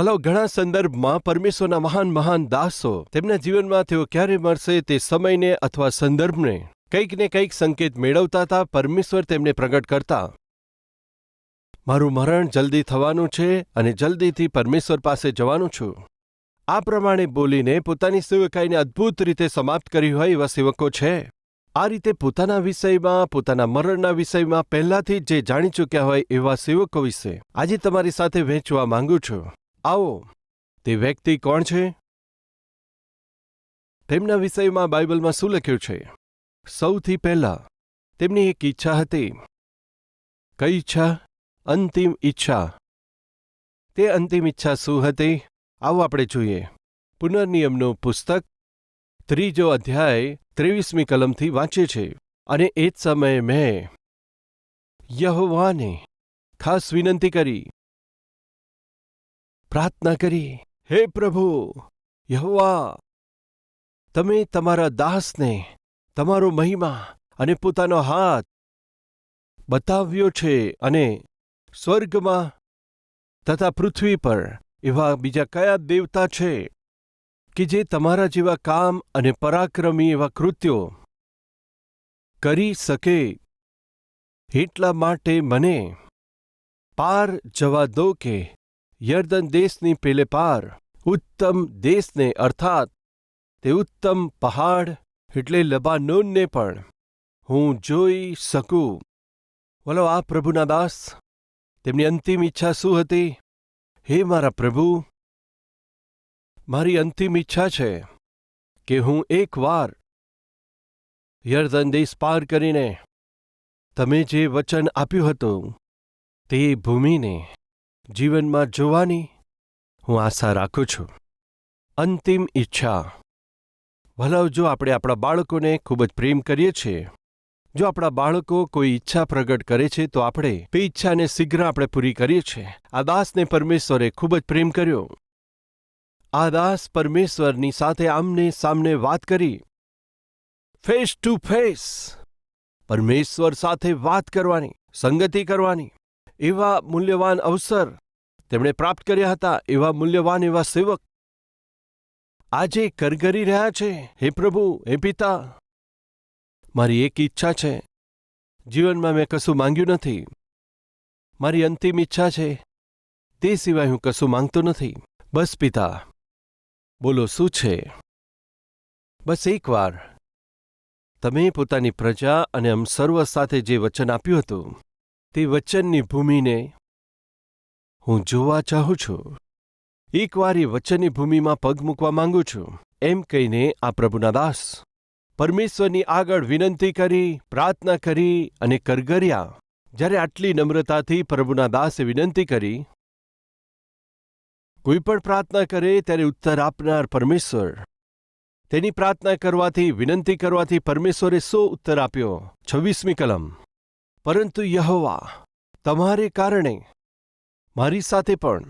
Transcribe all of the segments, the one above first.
વલો ઘણા સંદર્ભમાં પરમેશ્વરના મહાન મહાન દાસો. તેમના જીવનમાં તેઓ ક્યારે મળશે તે સમયને અથવા સંદર્ભને કંઈક ને કંઈક સંકેત મેળવતા હતા, પરમેશ્વર તેમને પ્રગટ કરતા. મારું મરણ જલ્દી થવાનું છે અને જલ્દીથી પરમેશ્વર પાસે જવાનું છું. આ પ્રમાણે બોલીને પોતાની સેવકાઈને અદ્ભુત રીતે સમાપ્ત કરી હોય એવા સેવકો છે. આ રીતે પોતાના વિષયમાં, પોતાના મરણના વિષયમાં પહેલાથી જ જે જાણી ચૂક્યા હોય એવા સેવકો વિશે આજે તમારી સાથે વહેંચવા માંગુ છું. આવો, તે વ્યક્તિ કોણ છે? તેમના વિષયમાં બાઇબલમાં શું લખ્યું છે? સૌથી પહેલા, તેમની એક ઈચ્છા હતી. કઈ ઈચ્છા? અંતિમ ઈચ્છા. તે અંતિમ ઈચ્છા શું હતી? આવો આપણે જોઈએ. પુનર્નિયમનું પુસ્તક, ત્રીજો અધ્યાય, ત્રેવીસમી કલમથી વાંચે છે. અને એ જ સમયે મેં, યહોવાને ખાસ વિનંતી કરી. પ્રાર્થના કરી, હે પ્રભુ, યહોવા, તમે તમારા દાસને, તમારો મહિમા અને પોતાનો હાથ બતાવ્યો છે અને સ્વર્ગમાં તથા પૃથ્વી પર એવા બીજા કયા દેવતા છે કે જે તમારા જેવા કામ અને પરાક્રમી એવા કૃત્યો કરી શકે? એટલા માટે મને પાર જવા દો કે યર્દન દેશની પેલે પાર, ઉત્તમ દેશને અર્થાત, તે ઉત્તમ પહાડ એટલે લબાનોનને પણ હું જોઈ શકું. બોલો, આ પ્રભુના દાસ, તેમની અંતિમ ઈચ્છા શું હતી? હે મારા પ્રભુ, મારી અંતિમ ઈચ્છા છે કે હું એકવાર યર્દન દેશ પાર કરીને તમે જે વચન આપ્યું હતું તે ભૂમિને જીવનમાં જોવાની હું આશા રાખું છું. અંતિમ ઈચ્છા. ભલાવ જો આપણે આપણા બાળકોને ખૂબ જ પ્રેમ કરીએ છીએ, જો આપણા બાળકો કોઈ ઈચ્છા પ્રગટ કરે છે, તો આપણે તે ઈચ્છાને શીઘ્ર આપણે પૂરી કરીએ છીએ. આ દાસને પરમેશ્વરે ખૂબ જ પ્રેમ કર્યો. આ દાસ પરમેશ્વરની સાથે આમને સામને વાત કરી. ફેસ ટુ ફેસ પરમેશ્વર સાથે વાત કરવાની, સંગતિ કરવાની. એવા મૂલ્યવાન અવસર તેમણે પ્રાપ્ત કર્યા હતા, એવા મૂલ્યવાન એવા સેવક આજે કરગરી રહ્યા છે. હે પ્રભુ, હે પિતા, મારી એક ઈચ્છા છે. જીવનમાં મેં કશું માંગ્યું નથી. મારી અંતિમ ઈચ્છા છે. તે સિવાય હું કશું માંગતો નથી. બસ પિતા, બોલો શું છે? બસ એકવાર. તમે પોતાની પ્રજા અને અમ સર્વ સાથે જે વચન આપ્યું હતું તે વચનની ભૂમિને હું જોવા ચાહું છું. એકવાર એ વચનની ભૂમિમાં પગ મૂકવા માંગુ છું, એમ કહીને આ પ્રભુના દાસ પરમેશ્વરની આગળ વિનંતી કરી, પ્રાર્થના કરી અને કરગર્યા. જ્યારે આટલી નમ્રતાથી પ્રભુના દાસે વિનંતી કરી, કોઈ પણ પ્રાર્થના કરે ત્યારે ઉત્તર આપનાર પરમેશ્વર. તેની પ્રાર્થના કરવાથી, વિનંતી કરવાથી પરમેશ્વરે સો ઉત્તર આપ્યો. છવ્વીસમી કલમ. પરંતુ યહોવા, તમારે કારણે મારી સાથે પણ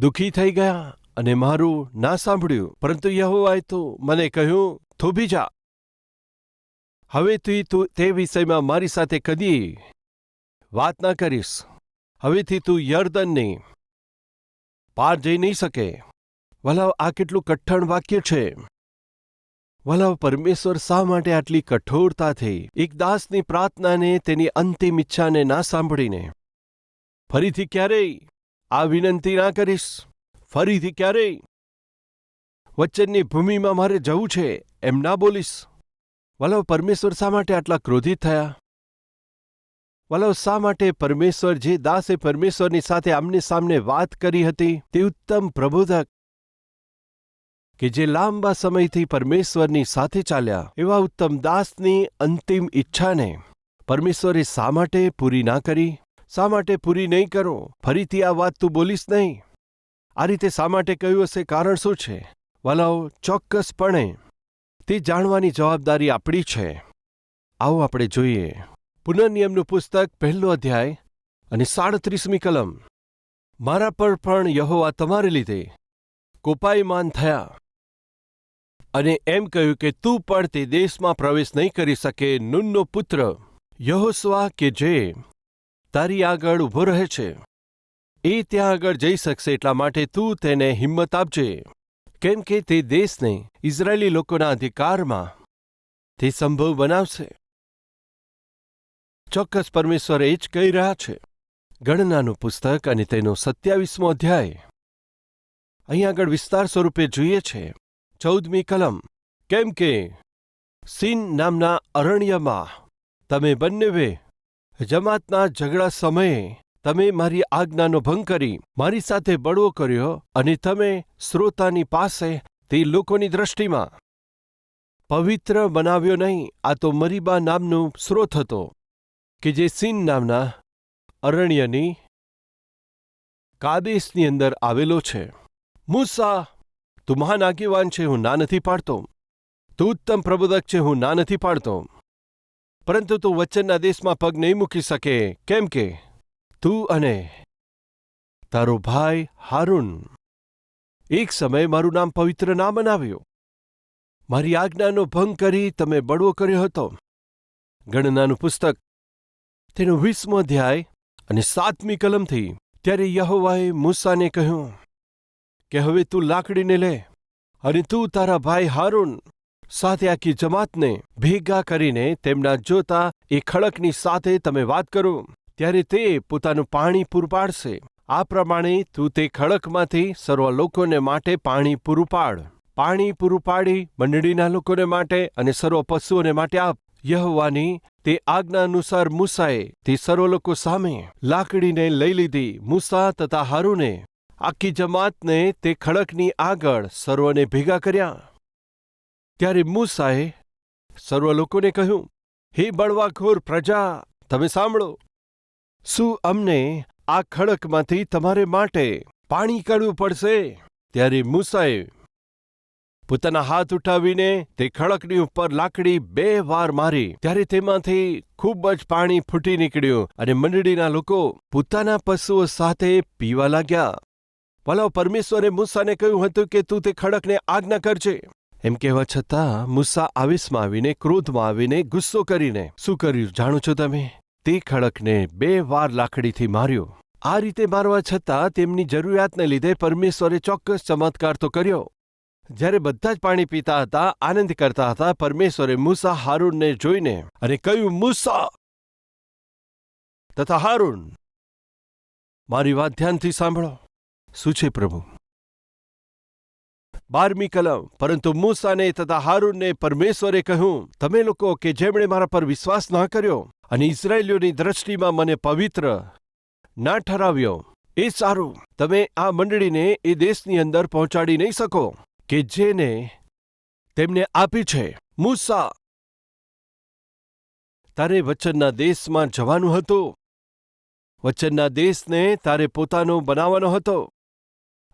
દુઃખી થઈ ગયા અને મારું ના સાંભળ્યું. પરંતુ યહોવાએ તો મને કહ્યું થોભી જા. હવે તું તે વિષયમાં મારી સાથે કદી વાત ના કરીશ. હવેથી તું યર્દનની પાર જઈ નહીં શકે. વલાવ આ કેટલું કઠણ વાક્ય છે. વલાવ પરમેશ્વર શા માટે આટલી કઠોરતાથી એક દાસની પ્રાર્થનાને, તેની અંતિમ ઈચ્છાને ના સાંભળીને. ફરીથી ક્યારેય? આ વિનંતી ના કરીશ. ફરીથી ક્યારેય? વચનની ભૂમિમાં મારે જવું છે, એમ ના બોલીશ. વલવ પરમેશ્વર શા માટે આટલા ક્રોધિત થયા? વલવ શા માટે પરમેશ્વર જે દાસે પરમેશ્વરની સાથે આમને સામને વાત કરી હતી, તે ઉત્તમ પ્રબોધક? કે જે લાંબા સમયથી પરમેશ્વરની સાથે ચાલ્યા. એવા ઉત્તમ દાસની અંતિમ ઈચ્છાને પરમેશ્વરે શા માટે પૂરી ના કરી? શા માટે પૂરી નહીં કરો? ફરીથી આ વાત તું બોલીશ નહીં? આ રીતે શા માટે કહ્યું હશે? કારણ શું છે? વાલાઓ, ચોક્કસપણે તે જાણવાની જવાબદારી આપણી છે. આવો આપણે જોઈએ. પુનર્નિયમનું પુસ્તક, પહેલો અધ્યાય અને સાડત્રીસમી કલમ. મારા પર પણ યહોવા તમારે લીધે કોપાયમાન થયા. અને એમ કહ્યું કે તું પણ તે દેશમાં પ્રવેશ નહીં કરી શકે, નુનનો પુત્ર. યહોસ્વા કે જે, તારી આગળ ઊભો રહે છે. એ ત્યાં આગળ જઈ શકશે એટલા માટે તું તેને હિંમત આપજે. કેમ કે તે દેશને ઇઝરાયેલી લોકોના અધિકારમાં તે સંભવ બનાવશે. ચોક્કસ પરમેશ્વર એ જ કહી રહ્યા છે. ગણનાનું પુસ્તક અને તેનો સત્યાવીસમો અધ્યાય. અહીં આગળ વિસ્તાર સ્વરૂપે જોઈએ છે. ચૌદમી કલમ. કેમ કે સીન નામના અરણ્યમાં તમે બંનેવે જમાતના ઝઘડા સમયે તમે મારી આજ્ઞાનો ભંગ કરી, મારી સાથે બળવો કર્યો અને તમે શ્રોતાની પાસે તે લોકોની દ્રષ્ટિમાં પવિત્ર બનાવ્યો નહીં, આ તો મરીબા નામનું સ્રોત હતો, કે જે સીન નામના અરણ્યની કાદેશની અંદર આવેલો છે. મૂસા તું મહાન આગેવાન છે હું ના નથી પાડતો. તું ઉત્તમ પ્રબોધક છે હું ના નથી પાડતો. પરંતુ તું વચનના દેશમાં પગ નહીં મૂકી શકે. કેમ કે? તું અને તારો ભાઈ હારૂન. એક સમયે મારું નામ પવિત્ર ના બનાવ્યું મારી આજ્ઞાનો ભંગ કરી તમે બળવો કર્યો હતો. ગણનાનું પુસ્તક. તેનો વીસમો અધ્યાય અને સાતમી કલમથી. ત્યારે યહોવાએ મૂસાને કહ્યું કે હવે તું લાકડીને લે અને તું તારા ભાઈ હારૂન સાથે આખી જમાતને ભેગા કરીને તેમના જોતા એ ખડકની સાથે તમે વાત કરો, ત્યારે તે પોતાનું પાણી પૂરું પાડશે આ પ્રમાણે તું તે ખડકમાંથી સર્વ લોકોને માટે પાણી પૂરું પાડ પાણી પૂરું પાડી મંડળીના લોકોને માટે અને સર્વ પશુઓને માટે આપ. યહવાની તે આજ્ઞા અનુસાર મૂસાએ તે સર્વ લોકો સામે લાકડીને લઈ લીધી. મૂસા તથા હારૂને આખી જમાતને તે ખડકની આગળ સર્વને ભેગા કર્યા. ત્યારે મૂસાએ સર્વ લોકોને કહ્યું, હે બળવાખોર પ્રજા, તમે સાંભળો. શું અમને આ ખડકમાંથી તમારે માટે પાણી કાઢવું પડશે? ત્યારે મૂસાએ પોતાના હાથ ઉઠાવીને તે ખડકની ઉપર લાકડી બે વાર મારી. ત્યારે તેમાંથી ખૂબ જ પાણી ફૂટી નીકળ્યું અને મંડળીના લોકો પોતાના પશુઓ સાથે પીવા લાગ્યા. ભલાઓ પરમેશ્વરે મૂસાને કહ્યું હતું કે તું તે ખડકને આજ્ઞા કરજે. એમ કહેવા છતાં મૂસા આવેશમાં આવીને, ક્રોધમાં આવીને ગુસ્સો કરીને, શું કર્યું જાણો છો તમે? તે ખડકને બે વાર લાકડીથી માર્યો. આ રીતે મારવા છતાં તેમની જરૂરિયાતને લીધે પરમેશ્વરે ચોક્કસ ચમત્કાર તો કર્યો. જ્યારે બધા જ પાણી પીતા હતા, આનંદ કરતા હતા, પરમેશ્વરે મૂસા હારૂનને જોઈને અને કહ્યું, મૂસા! તથા હારૂન, મારી વાત ધ્યાનથી સાંભળો. શું છે પ્રભુ? બારમી કલમ. પરંતુ મૂસાને તથા હારૂનને પરમેશ્વરે કહ્યું, તમે લોકો કે જેમણે મારા પર વિશ્વાસ ના કર્યો અને ઇઝરાયેલીઓની દ્રષ્ટિમાં મને પવિત્ર ના ઠરાવ્યો, એ સારું. તમે આ મંડળીને એ દેશની અંદર પહોંચાડી નહીં શકો કે જેને તેમને આપી છે. મૂસા તારે વચનના દેશમાં જવાનું હતું. વચનના દેશને તારે પોતાનો બનાવવાનો હતો.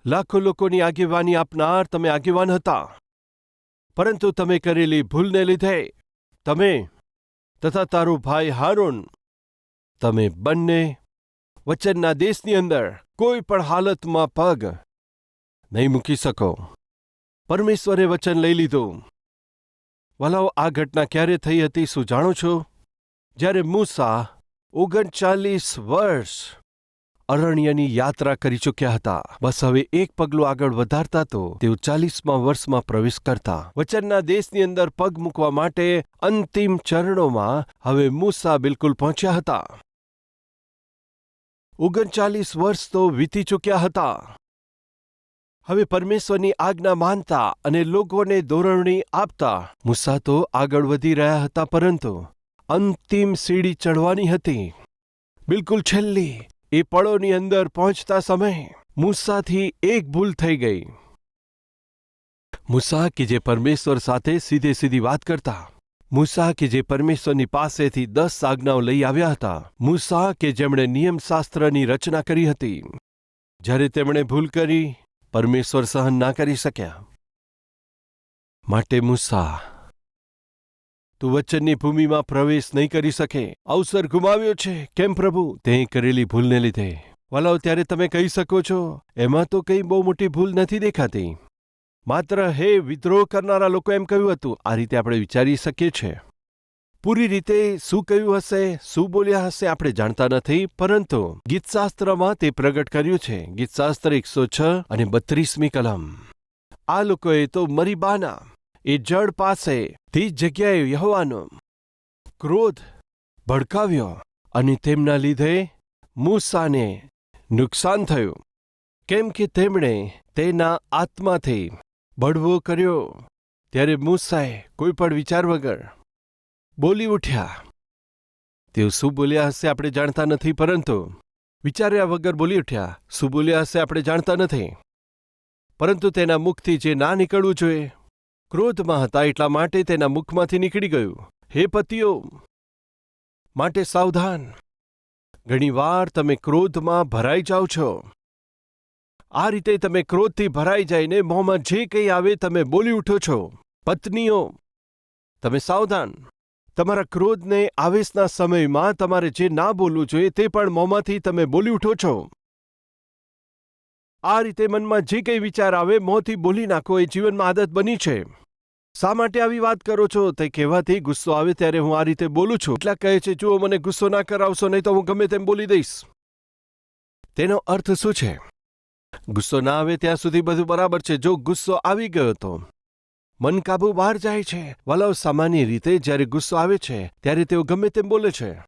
લાખો લોકોની આગેવાની આપનાર તમે આગેવાન હતા. પરંતુ તમે કરેલી ભૂલને લીધે તમે તથા તારો ભાઈ હારુન, તમે બંને વચનના દેશની અંદર કોઈ પણ હાલતમાં પગ નહીં મૂકી શકો. પરમેશ્વરે વચન લઈ લીધું. વલાઓ, આ ઘટના ક્યારે થઈ હતી શું જાણો છો? જ્યારે મૂસા ઓગણચાલીસ વર્ષ અરણ્યની યાત્રા કરી ચૂક્યા હતા. બસ હવે એક પગલું આગળ વધારતા તો તેઓ ચાલીસમાં વર્ષમાં પ્રવેશ કરતા. વચનના દેશની અંદર પગ મૂકવા માટે અંતિમ ચરણોમાં હવે મૂસા બિલકુલ પહોંચ્યા હતા. ઓગણચાલીસ વર્ષ તો વીતી ચૂક્યા હતા. હવે પરમેશ્વરની આજ્ઞા માનતા અને લોકોને ધોરણી આપતા મૂસા તો આગળ વધી રહ્યા હતા, પરંતુ અંતિમ સીડી ચડવાની હતી. બિલકુલ છેલ્લી એ પળોની અંદર પહોંચતા સમયે મૂસાથી એક ભૂલ થઈ ગઈ. મૂસા કે જે પરમેશ્વર સાથે સીધે સીધી વાત કરતા, મૂસા કે જે પરમેશ્વરની પાસેથી દસ આજ્ઞાઓ લઈ આવ્યા હતા, મૂસા કે જેમણે નિયમશાસ્ત્રની રચના કરી હતી. જ્યારે તેમણે ભૂલ કરી, પરમેશ્વર સહન ના કરી શક્યા. માટે મૂસા તું વચ્ચનની ભૂમિમાં પ્રવેશ નહીં કરી શકે. અવસર ગુમાવ્યો છે. કેમ પ્રભુ? તે કરેલી ભૂલને લીધે. વલાવ ત્યારે તમે કહી શકો છો, એમાં તો કંઈ બહુ મોટી ભૂલ નથી દેખાતી. માત્ર, હે, વિદ્રોહ કરનારા લોકો એમ કહ્યું હતું. આ રીતે આપણે વિચારી શકીએ છીએ. પૂરી રીતે શું કહ્યું હશે, શું બોલ્યા હશે આપણે જાણતા નથી, પરંતુ ગીતશાસ્ત્રમાં તે પ્રગટ કર્યું છે. ગીતશાસ્ત્ર એકસો છ અને બત્રીસમી કલમ. આ લોકોએ તો મરીબાના એ જડ પાસે તે જગ્યાએ યહોવાનો ક્રોધ ભડકાવ્યો અને તેમના લીધે મૂસાને નુકસાન થયું. કેમ કે તેમણે તેના આત્માથી બળવો કર્યો. ત્યારે મૂસાએ કોઈ પણ વિચાર વગર બોલી ઉઠ્યા. તેઓ શું બોલ્યા હશે આપણે જાણતા નથી, પરંતુ વિચાર્યા વગર બોલી ઉઠ્યા. શું બોલ્યા હશે આપણે જાણતા નથી. પરંતુ તેના મુખથી જે ના નીકળવું જોઈએ ક્રોધમાં હતા એટલા માટે તેના મુખમાંથી નીકળી ગયું. હે પતિઓ, માટે સાવધાન. ઘણીવાર તમે ક્રોધમાં ભરાઈ જાઓ છો. આ રીતે તમે ક્રોધથી ભરાઈ જઈને મોંમાં જે કંઈ આવે તમે બોલી ઉઠો છો. પત્નીઓ, તમે સાવધાન. તમારા ક્રોધને આવેશના સમયમાં તમારે જે ના બોલવું જોઈએ તે પણ મોંમાંથી તમે બોલી ઉઠો છો. આ રીતે મનમાં જે કંઈ વિચાર આવે મોંથી બોલી નાખો એ જીવનમાં આદત બની છે. શા માટે આવી વાત કરો છો? તે કહેવાથી ગુસ્સો આવે ત્યારે હું આ રીતે બોલું છું. એટલા કહે છે, જુઓ, મને ગુસ્સો ના કરાવશો, નહીં તો હું ગમે તેમ બોલી દઈશ. તેનો અર્થ શું છે? ગુસ્સો ના આવે ત્યાં સુધી બધું બરાબર છે. જો ગુસ્સો આવી ગયો તો મન કાબુ બહાર જાય છે. વલાવ સામાન્ય રીતે જ્યારે ગુસ્સો આવે છે, ત્યારે તેઓ ગમે તેમ બોલે છે.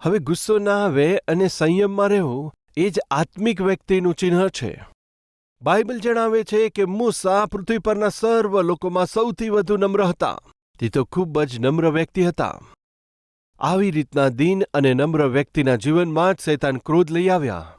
હવે ગુસ્સો ના આવે અને સંયમમાં રહેવું એ જ આત્મિક વ્યક્તિનું ચિહ્ન છે. બાઇબલ જણાવે છે કે મૂસા પૃથ્વી પરના સર્વ લોકોમાં સૌથી વધુ નમ્ર હતા. તે તો ખૂબ જ નમ્ર વ્યક્તિ હતા. આવી રીતના દીન અને નમ્ર વ્યક્તિના જીવનમાં જ શૈતાન ક્રોધ લઈ આવ્યા.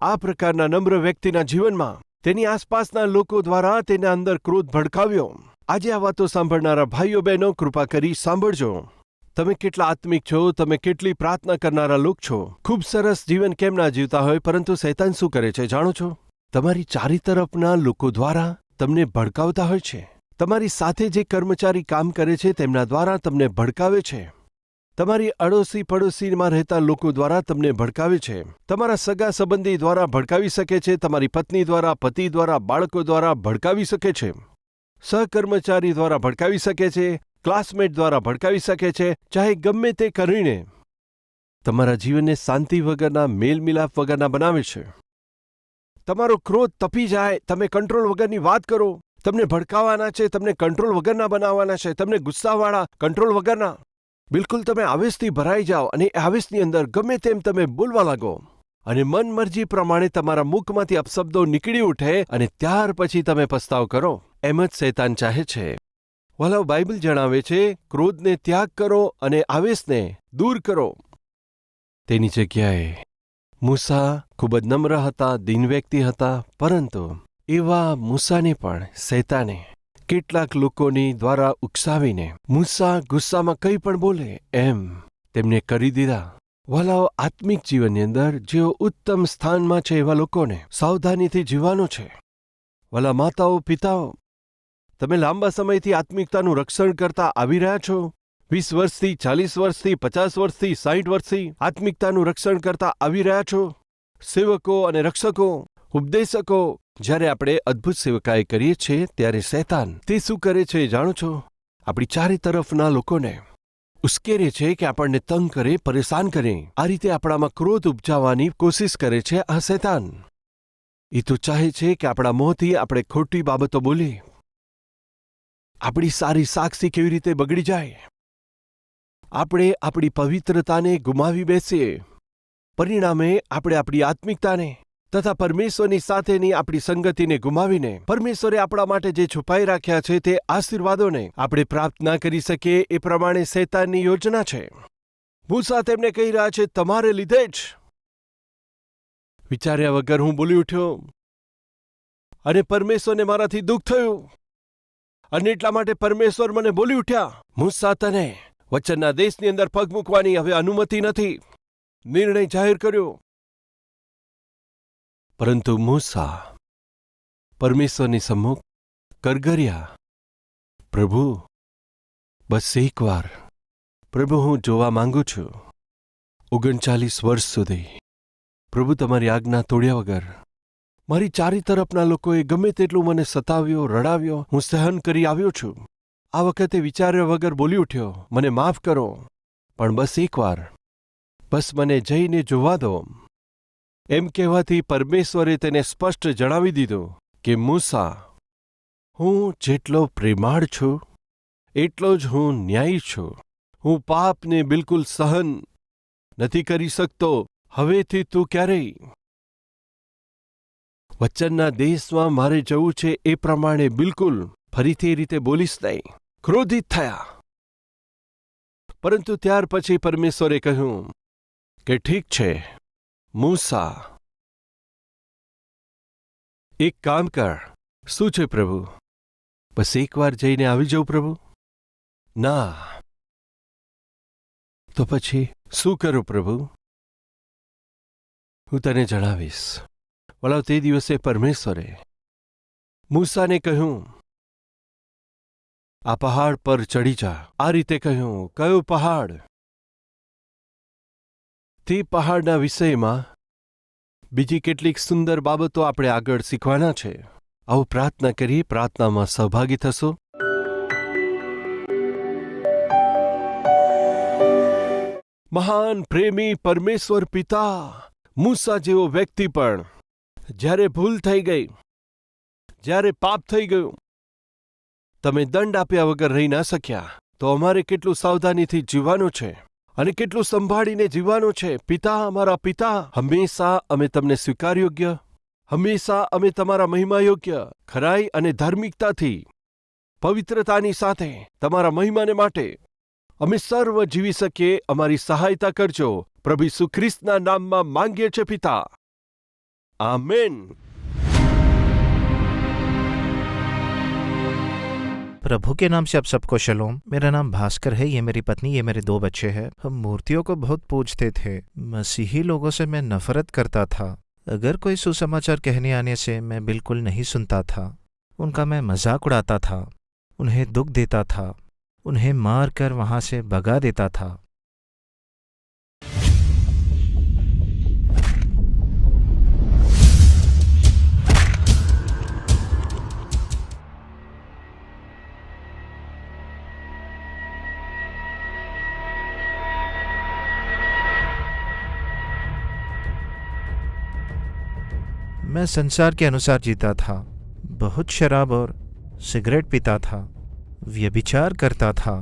આ પ્રકારના નમ્ર વ્યક્તિના જીવનમાં તેની આસપાસના લોકો દ્વારા તેના અંદર ક્રોધ ભડકાવ્યો. આજે આ વાતો સાંભળનારા ભાઈઓ બહેનો, કૃપા કરી સાંભળજો. તમે કેટલા આત્મિક છો, તમે કેટલી પ્રાર્થના કરનારા લોક છો. ખૂબ સરસ જીવન કેમ ના જીવતા હોય, પરંતુ શૈતાન શું કરે છે, જાણો છો? તમારી ચારી તરફના લોકો દ્વારા તમને ભડકાવતા હોય છે. તમારી સાથે જે કર્મચારી કામ કરે છે તેમના દ્વારા તમને ભડકાવે છે. તમારી અડોશી પડોશીમાં રહેતા લોકો દ્વારા તમને ભડકાવે છે. તમારા સગા સંબંધી દ્વારા ભડકાવી શકે છે. તમારી પત્ની દ્વારા, પતિ દ્વારા, બાળકો દ્વારા ભડકાવી શકે છે. સહકર્મચારી દ્વારા ભડકાવી શકે છે. ક્લાસમેટ દ્વારા ભડકાવી શકે છે. ચાહે ગમે તે કરીને. તમારા જીવનને શાંતિ વગરના, મેલમિલાપ વગરના બનાવે છે. તમારો ક્રોધ તપી જાય, તમે કંટ્રોલ વગરની વાત કરો. તમને ભડકાવાના છે, તમને કંટ્રોલ વગરના બનાવવાના છે, તમને ગુસ્સાવાળા કંટ્રોલ વગરના. બિલકુલ તમે આવેશથી ભરાઈ જાઓ અને આવેશની અંદર ગમે તેમ તમે બોલવા લાગો. અને મનમરજી પ્રમાણે તમારા મુખમાંથી અપશબ્દો નીકળી ઉઠે અને ત્યાર પછી તમે પસ્તાવ કરો. એમ જ શૈતાન ચાહે છે. વલાવ બાઇબલ જણાવે છે, ક્રોધને ત્યાગ કરો અને આવેશને દૂર કરો. તેની જગ્યાએ મૂસા ખૂબ જ નમ્ર હતા, દીન વ્યક્તિ હતા, પરંતુ એવા મૂસાને પણ શૈતાને કેટલાક લોકોની દ્વારા ઉકસાવીને મૂસા ગુસ્સામાં કંઈ પણ બોલે એમ તેમને કરી દીધા. વાલાઓ આત્મિક જીવનની અંદર જેઓ ઉત્તમ સ્થાનમાં છે એવા લોકોને સાવધાનીથી જીવવાનું છે. વાલા માતાઓ, પિતાઓ, તમે લાંબા સમયથી આત્મિકતાનું રક્ષણ કરતા આવી રહ્યા છો? વીસ વર્ષથી, ચાલીસ વર્ષથી, પચાસ વર્ષથી સાઠ વર્ષથી આત્મિકતાનું રક્ષણ કરતા આવી રહ્યા છો? સેવકો અને રક્ષકો, ઉપદેશકો, જ્યારે આપણે અદ્ભુત સેવકાએ કરીએ છીએ, ત્યારે શૈતાન તે શું કરે છે જાણો છો? આપણી ચારે તરફના લોકોને ઉશ્કેરે છે કે આપણને તંગ કરે, પરેશાન કરે. આ રીતે આપણામાં ક્રોધ ઉપજાવવાની કોશિશ કરે છે આ શૈતાન. એ તો ચાહે છે કે આપણા મોંથી આપણે ખોટી બાબતો બોલીએ. આપણી સારી સાક્ષી કેવી રીતે બગડી જાય? આપણે આપણી પવિત્રતાને ગુમાવી બેસીએ. પરિણામે આપણે આપણી આત્મિકતાને તથા પરમેશ્વરની સાથેની આપણી સંગતિને ગુમાવીને પરમેશ્વરે આપણા માટે જે છુપાઈ રાખ્યા છે તે આશીર્વાદોને આપણે પ્રાપ્ત ના કરી શકીએ એ પ્રમાણે શૈતાનની યોજના છે. મૂસા તેમને કહી રહ્યા છે, તમારે લીધે જ. વિચાર્યા વગર હું બોલી ઉઠ્યો, અને પરમેશ્વરને મારાથી દુઃખ થયું. અને એટલા માટે પરમેશ્વર મને બોલી ઉઠ્યા, મૂસા તને વચનના દેશની અંદર પગ મૂકવાની હવે અનુમતિ નથી. નિર્ણય જાહેર કર્યો. પરંતુ મૂસા પરમેશ્વરની સમ્મુખ કરગર્યા, પ્રભુ, બસ એકવાર પ્રભુ, હું જોવા માંગુ છું. ઓગણચાલીસ વર્ષ સુધી. પ્રભુ, તમારી આજ્ઞા તોડ્યા વગર. મારી ચારી તરફના લોકોએ ગમે તેટલું મને સતાવ્યો, રડાવ્યો, હું સહન કરી આવ્યો છું. આ વખતે વિચાર્યા વગર બોલી ઉઠ્યો, મને માફ કરો, પણ બસ એકવાર. બસ મને જઈને જોવા દો. એમ કહેવાથી પરમેશ્વરે તેને સ્પષ્ટ જણાવી દીધું કે, મૂસા, હું જેટલો પ્રેમાળ છું, એટલો જ હું ન્યાયી છું. હું પાપને બિલકુલ સહન નથી કરી શકતો. હવેથી તું ક્યારેય? વચનના દેશમાં મારે જવું છે એ પ્રમાણે બિલકુલ ફરીથી એ રીતે બોલીશ, નહીં, ક્રોધિત થયા. પરંતુ ત્યાર પછી પરમેશ્વરે કહ્યું કે, ઠીક છે, મૂસા, એક કામ કર, શું છે પ્રભુ? બસ એકવાર જઈને આવી જાઉં પ્રભુ? ના. તો પછી શું કરું પ્રભુ? હું તને જણાવીશ. વળાવ, તે દિવસે પરમેશ્વરે મૂસાને કહ્યું આ પહાડ પર ચડી જા. આ રીતે કહ્યું, કયો પહાડ? તે પહાડના વિષયમાં બીજી કેટલીક સુંદર બાબતો આપણે આગળ શીખવાના છે. આવું પ્રાર્થના કરી પ્રાર્થનામાં સહભાગી થશો. મહાન પ્રેમી પરમેશ્વર પિતા, મૂસા જેવો વ્યક્તિ પણ જ્યારે ભૂલ થઈ ગઈ, જ્યારે પાપ થઈ ગયું તમે દંડ આપ્યા વગર રહી ના શક્યા. તો અમારે કેટલું સાવધાનીથી જીવવાનું છે અને કેટલું સંભાળીને જીવવાનું છે? પિતા, અમારા પિતા, હંમેશા અમે તમને સ્વીકારયોગ્ય. હંમેશા અમે તમારા મહિમા યોગ્ય ખરાઈ અને ધાર્મિકતાથી, પવિત્રતાની સાથે, તમારા મહિમાને માટે. અમે સર્વ જીવી શકીએ, અમારી સહાયતા કરજો. પ્રભુ સુખ્રિસ્તના નામમાં માંગીએ છે પિતા. આમેન. प्रभु के नाम से आप सबको शलोम। मेरा नाम भास्कर है, ये मेरी पत्नी, ये मेरे दो बच्चे हैं। हम मूर्तियों को बहुत पूजते थे। मसीही लोगों से मैं नफरत करता था। अगर कोई सुसमाचार कहने आने से मैं बिल्कुल नहीं सुनता था। उनका मैं मज़ाक उड़ाता था। उन्हें दुख देता था। उन्हें मार कर वहाँ से भगा देता था। मैं संसार के अनुसार जीता था, बहुत शराब और सिगरेट पीता था, व्यभिचार करता था।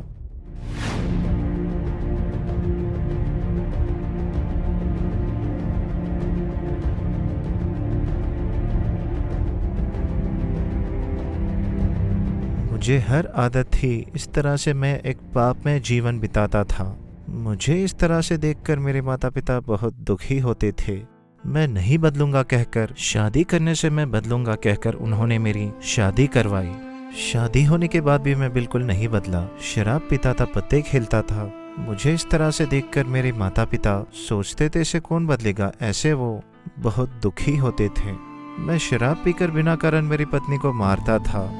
मुझे हर आदत थी, इस तरह से मैं एक पाप में जीवन बिताता था। मुझे इस तरह से देखकर मेरे माता पिता बहुत दुखी होते थे। मैं नहीं बदलूँगा कहकर, शादी करने से मैं बदलूँगा कहकर उन्होंने मेरी शादी करवाई। शादी होने के बाद भी मैं बिल्कुल नहीं बदला। शराब पीता था, पत्ते खेलता था। मुझे इस तरह से देखकर मेरे माता पिता सोचते थे, इसे कौन बदलेगा? ऐसे वो बहुत दुखी होते थे। मैं शराब पीकर बिना कारण मेरी पत्नी को मारता था।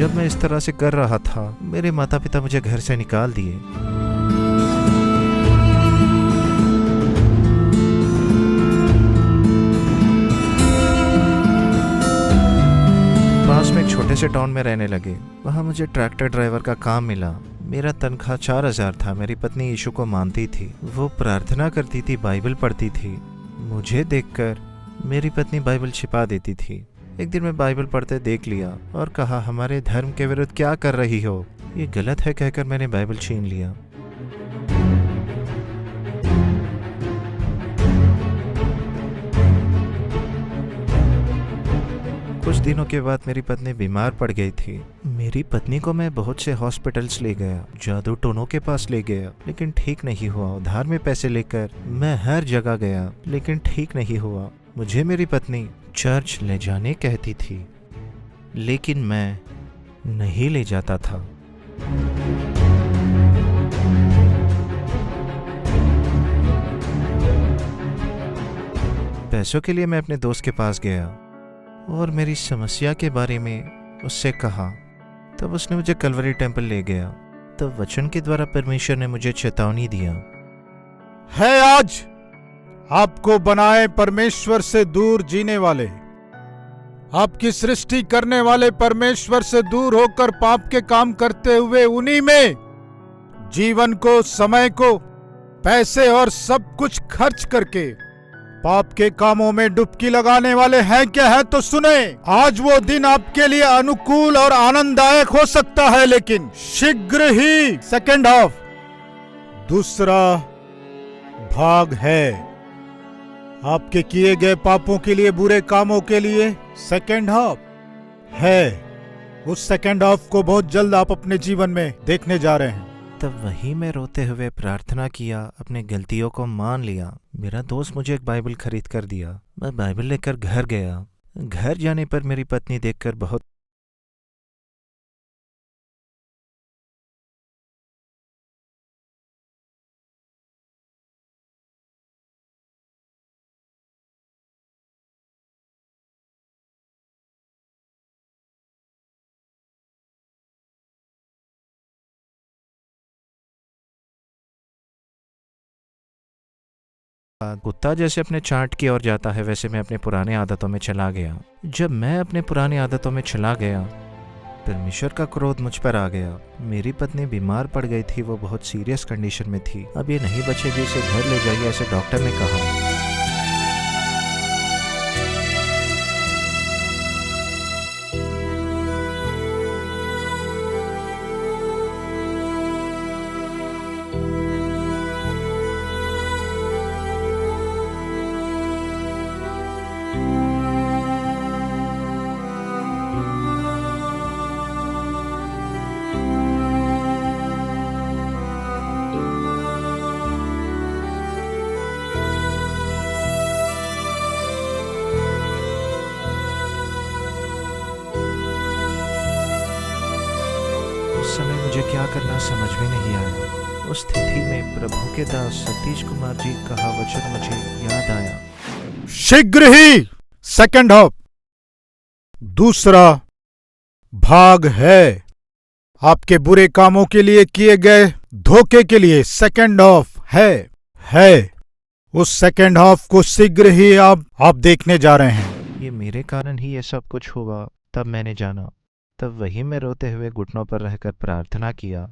जब मैं इस तरह से कर रहा था, मेरे माता पिता मुझे घर से निकाल दिए। पास में एक छोटे से टाउन में रहने लगे। वहाँ मुझे ट्रैक्टर ड्राइवर का काम मिला। मेरा तनख्वाह चार हज़ार था। मेरी पत्नी यीशु को मानती थी। वो प्रार्थना करती थी बाइबल पढ़ती थी। मुझे देखकर मेरी पत्नी बाइबल छिपा देती थी। एक दिन मैं बाइबल पढ़ते देख लिया और कहा, हमारे धर्म के विरुद्ध क्या कर रही हो? ये गलत है कहकर मैंने बाइबल छीन लिया। कुछ दिनों के बाद मेरी पत्नी बीमार पड़ गई थी। मेरी पत्नी को मैं बहुत से हॉस्पिटल्स ले गया, जादू टोनों के पास ले गया, लेकिन ठीक नहीं हुआ। उधार में पैसे लेकर मैं हर जगह गया, लेकिन ठीक नहीं हुआ। मुझे मेरी पत्नी चर्च ले जाने कहती थी, लेकिन मैं नहीं ले जाता था। पैसों के लिए मैं अपने दोस्त के पास गया और मेरी समस्या के बारे में उससे कहा। तब उसने मुझे कलवरी टेंपल ले गया। तब वचन के द्वारा परमेश्वर ने मुझे चेतावनी दिया। है आज आपको बनाए परमेश्वर से दूर जीने वाले। आपकी सृष्टि करने वाले परमेश्वर से दूर होकर पाप के काम करते हुए उन्हीं में जीवन को, समय को, पैसे और सब कुछ खर्च करके पाप के कामों में डुबकी लगाने वाले हैं क्या है तो सुने। आज वो दिन आपके लिए अनुकूल और आनंददायक हो सकता है, लेकिन शीघ्र ही सेकेंड हाफ़ दूसरा भाग है। आपके किए गए पापों के लिए, बुरे कामों के लिए सेकेंड हाफ़ है। उस सेकेंड हाफ़ को बहुत जल्द आप अपने जीवन में देखने जा रहे हैं। तब वहीं मैं रोते हुए प्रार्थना किया, अपने गलतियों को मान लिया। मेरा दोस्त मुझे एक बाइबल खरीद कर दिया। मैं बाइबल लेकर घर गया। घर जाने पर मेरी पत्नी देखकर बहुत कुत्ता जैसे अपने चाट की ओर जाता है, वैसे मैं अपने पुराने आदतों में चला गया। जब मैं अपने पुराने आदतों में चला गया, परमेश्वर का क्रोध मुझ पर आ गया। मेरी पत्नी बीमार पड़ गई थी, वो बहुत सीरियस कंडीशन में थी। अब ये नहीं बचेगी इसे घर ले जाइए, ऐसे डॉक्टर ने कहा। मुझे क्या करना समझ में नहीं आया। उस स्थिति में प्रभु के दास सतीश कुमार जी का वचन मुझे याद आया। शीघ्र ही सेकेंड हाफ़ दूसरा भाग है। आपके बुरे कामों के लिए किए गए धोखे के लिए सेकेंड हाफ़ है है। उस सेकेंड हाफ़ को शीघ्र ही आप आप देखने जा रहे हैं। ये मेरे कारण ही ये सब कुछ हुआ तब मैंने जाना। तब वही में रोते हुए घुटनों पर रहकर प्रार्थना किया।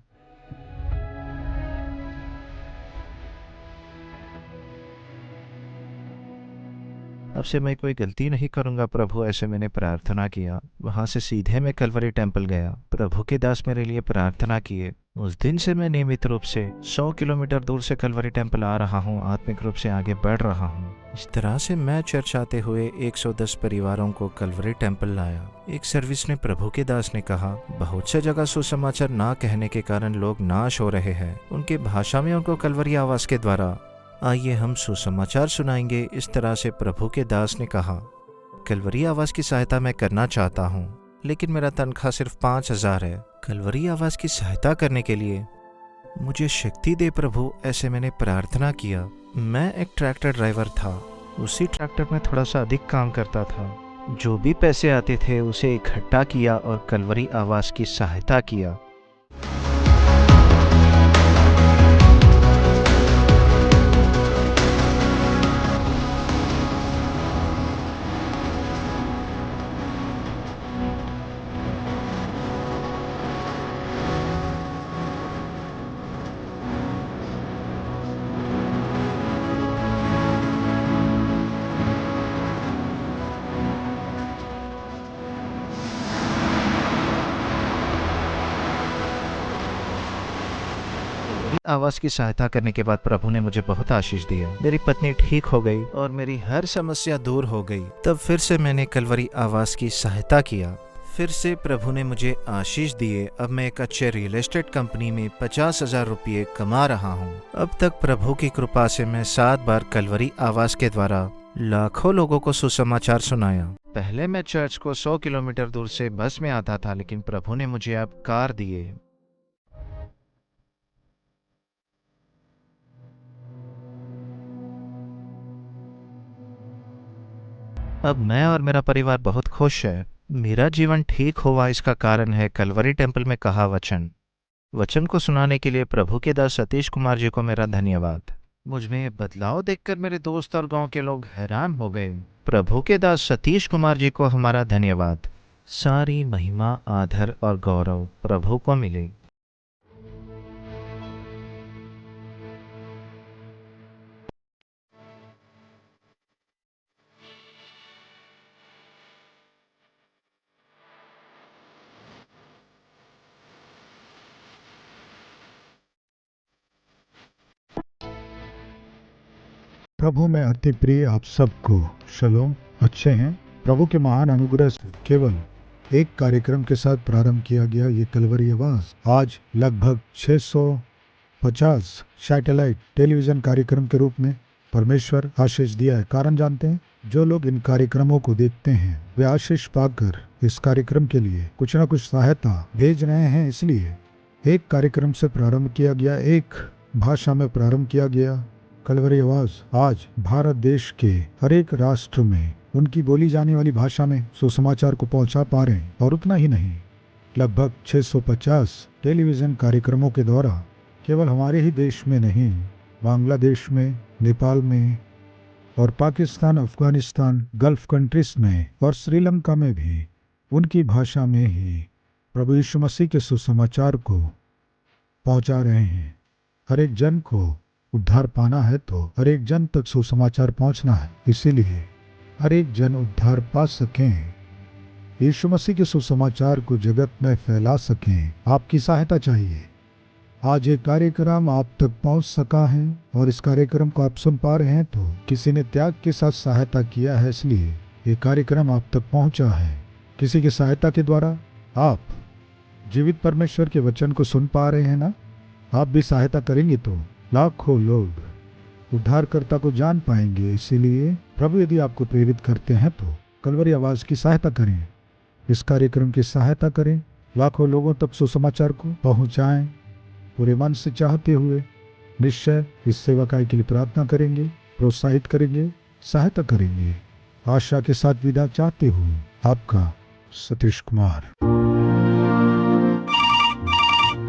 अब से मैं कोई गलती नहीं करूँगा, प्रभु, ऐसे मैंने प्रार्थना किया। वहाँ से सीधे मैं कलवरी टेंपल गया। प्रभु के दास मेरे लिए प्रार्थना किए। उस दिन से मैं नियमित रूप से 100 किलोमीटर दूर से कलवरी टेंपल आ रहा हूँ, आत्मिक रूप से आगे बढ़ रहा हूँ। इस तरह से मैं चर्च आते हुए 110 परिवारों को कलवरी टेंपल लाया। एक सर्विस ने प्रभु के दास ने कहा, बहुत से जगह सुसमाचार ना कहने के कारण लोग नाश हो रहे हैं। उनके भाषा में उनको कलवरी आवाज़ के द्वारा। आइए हम सुसमाचार सुनाएँगे। इस तरह से प्रभु के दास ने कहा, कलवरी आवाज़ की सहायता मैं करना चाहता हूँ, लेकिन मेरा तनख्वाह सिर्फ़ पाँच हज़ार है। कलवरी आवाज़ की सहायता करने के लिए मुझे शक्ति दे प्रभु, ऐसे मैंने प्रार्थना किया। मैं एक ट्रैक्टर ड्राइवर था। उसी ट्रैक्टर में थोड़ा सा अधिक काम करता था जो भी पैसे आते थे उसे इकट्ठा किया और कलवरी आवाज की सहायता किया आवाज़ की सहायता करने के बाद प्रभु ने मुझे बहुत आशीष दिया। मेरी पत्नी ठीक हो गई और मेरी हर समस्या दूर हो गई। तब फिर से मैंने कलवरी आवाज़ की सहायता किया। फिर से प्रभु ने मुझे आशीष दिए। अब मैं एक अच्छे रियल एस्टेट कंपनी में पचास हज़ार रुपये कमा रहा हूँ। अब तक प्रभु की कृपा से मैं सात बार कलवरी आवास के द्वारा लाखों लोगों को सुसमाचार सुनाया। पहले मैं चर्च को 100 किलोमीटर दूर से बस में आता था, लेकिन प्रभु ने मुझे अब कार दिए। अब मैं और मेरा परिवार बहुत खुश है। मेरा जीवन ठीक हुआ इसका कारण है कलवरी टेंपल में कहा वचन। वचन को सुनाने के लिए प्रभु के दास सतीश कुमार जी को मेरा धन्यवाद। मुझमें बदलाव देखकर मेरे दोस्त और गाँव के लोग हैरान हो गए। प्रभु के दास सतीश कुमार जी को हमारा धन्यवाद। सारी महिमा, आदर और गौरव प्रभु को मिले। प्रभु में अति प्रिय आप सबको शलोम। अच्छे हैं। प्रभु के महान अनुग्रह से केवल एक कार्यक्रम के साथ प्रारंभ किया गया ये कलवरी आवाज़। आज लगभग 650 सैटेलाइट टेलीविज़न कार्यक्रम के रूप में परमेश्वर आशीष दिया है। कारण जानते हैं? जो लोग इन कार्यक्रमों को देखते हैं, वे आशीष पाकर इस कार्यक्रम के लिए कुछ ना कुछ सहायता भेज रहे हैं। इसलिए एक कार्यक्रम से प्रारंभ किया गया, एक भाषा में प्रारंभ किया गया। कलवरी आवाज़ आज भारत देश के हर एक राष्ट्र में उनकी बोली जाने वाली भाषा में सुसमाचार को पहुँचा पा रहे और उतना ही नहीं, लगभग 650 टेलीविज़न कार्यक्रमों के द्वारा केवल हमारे ही देश में नहीं, बांग्लादेश में, नेपाल में और पाकिस्तान, अफ़गानिस्तान, गल्फ कंट्रीज़ में और श्रीलंका में भी उनकी भाषा में ही प्रभु यीशु मसीह के सुसमाचार को पहुँचा रहे हैं। हर एक जन को उद्धार पाना है तो हर एक जन तक सुसमाचार पहुँचना है। इसीलिए हर एक जन उद्धार पा सकें। यीशु मसीह के सुसमाचार को जगत में फैला सकें। आपकी सहायता चाहिए। आज ये कार्यक्रम आप तक पहुँच सका है और इस कार्यक्रम को आप सुन पा रहे हैं तो किसी ने त्याग के साथ सहायता किया है इसलिए ये कार्यक्रम आप तक पहुँचा है। किसी की सहायता के द्वारा आप जीवित परमेश्वर के वचन को सुन पा रहे हैं ना? आप भी सहायता करेंगे तो लाखों लोग उद्धारकर्ता को जान पाएँगे। इसीलिए प्रभु यदि आपको प्रेरित करते हैं तो कलवरी आवाज़ की सहायता करें। इस कार्यक्रम की सहायता करें। लाखों लोगों तक सुसमाचार को पहुंचाएँ। पूरे मन से चाहते हुए निश्चय इस सेवकाई के लिए प्रार्थना करेंगे, प्रोत्साहित करेंगे, सहायता करेंगे। आशा के साथ विदा चाहते हुए आपका सतीश कुमार।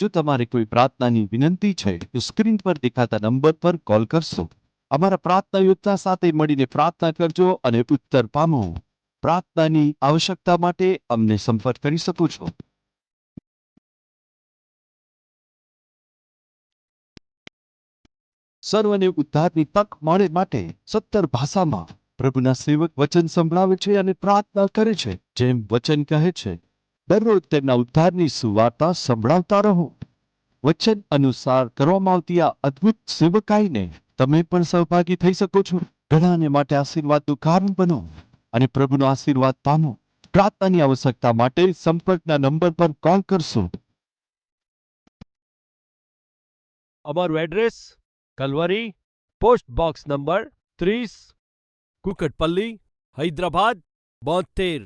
જો તમારે કોઈ પ્રાર્થનાની વિનંતી છે સ્ક્રીન પર દેખાતા નંબર પર કોલ કરશો. અમારા પ્રાર્થના યોદ્ધા સાથે મળીને પ્રાર્થના કરજો અને ઉત્તર પામો. પ્રાર્થનાની આવશ્યકતા માટે અમને સંપર્ક કરી શકો છો. સર્વને ઉદ્ધારની તક મળે માટે સત્તર ભાષામાં પ્રભુના સેવક વચન સંભળાવે છે અને પ્રાર્થના કરે છે. જેમ વચન કહે છે, દરરોજ તેમના ઉદ્ધારની સુવાર્તા સંભળાવતા રહો. વચન અનુસાર કરવામાં આવતી આ અદ્ભુત સેવકાઈને તમે પણ સહભાગી થઈ શકો છો. ઘણાને માટે આશીર્વાદનું કારણ બનો અને પ્રભુનો આશીર્વાદ પામો. પ્રાર્થનાની આવશ્યકતા માટે સંપર્કના નંબર પર કોલ કરશો. અમારું address Calvary post box number ત્રીસ કુકટપલ્લી હૈદરાબાદ બોતેર